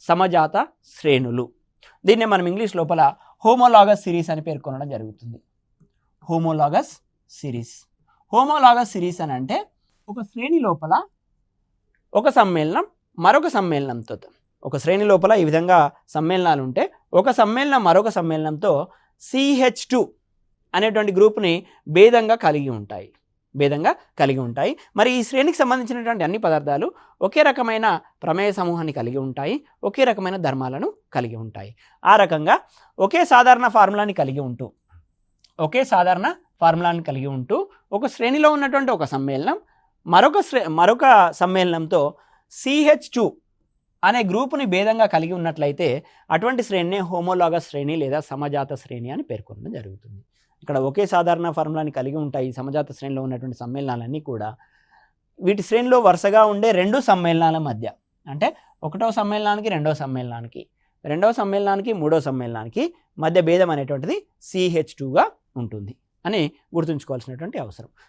సమజాత శ్రేణులు. దీన్నే మనం ఇంగ్లీష్ లోపల హోమోలాగస్ సిరీస్ అని పేర్కొనడం జరుగుతుంది. Homologous series. హోమోలాగస్ సిరీస్ అని అంటే ఒక శ్రేణి లోపల ఒక సమ్మేళనం మరొక సమ్మేళనంతో. ఒక శ్రేణి లోపల ఈ విధంగా సమ్మేళనాలు ఉంటే ఒక సమ్మేళనం మరొక సమ్మేళనంతో సిహెచ్ టూ అనేటువంటి గ్రూప్ని భేదంగా కలిగి ఉంటాయి. భేదంగా కలిగి ఉంటాయి. మరి ఈ శ్రేణికి సంబంధించినటువంటి అన్ని పదార్థాలు ఒకే రకమైన ప్రమేయ సమూహాన్ని కలిగి ఉంటాయి. ఒకే రకమైన ధర్మాలను కలిగి ఉంటాయి. ఆ రకంగా ఒకే సాధారణ ఫార్ములాని కలిగి ఉంటూ ఒకే సాధారణ ఫార్ములాని కలిగి ఉంటూ ఒక శ్రేణిలో ఉన్నటువంటి ఒక సమ్మేళనం మరొక శ్రే మరొక సమ్మేళనంతో సిహెచ్ టూ అనే గ్రూపుని భేదంగా కలిగి ఉన్నట్లయితే అటువంటి శ్రేణిని హోమోలాగస్ శ్రేణి లేదా సమజాత శ్రేణి అని పేర్కొనడం జరుగుతుంది. ఇక్కడ ఒకే సాధారణ ఫార్ములాని కలిగి ఉంటాయి సమజాత శ్రేణిలో ఉన్నటువంటి సమ్మేళనాలన్నీ కూడా. వీటి శ్రేణిలో వరుసగా ఉండే రెండు సమ్మేళనాల మధ్య అంటే ఒకటో సమ్మేళనానికి రెండో సమ్మేళనానికి రెండవ సమ్మేళనానికి మూడో సమ్మేళనానికి మధ్య భేదం అనేటువంటిది సిహెచ్ టూగా ఉంటుంది అని గుర్తుంచుకోవాల్సినటువంటి అవసరం.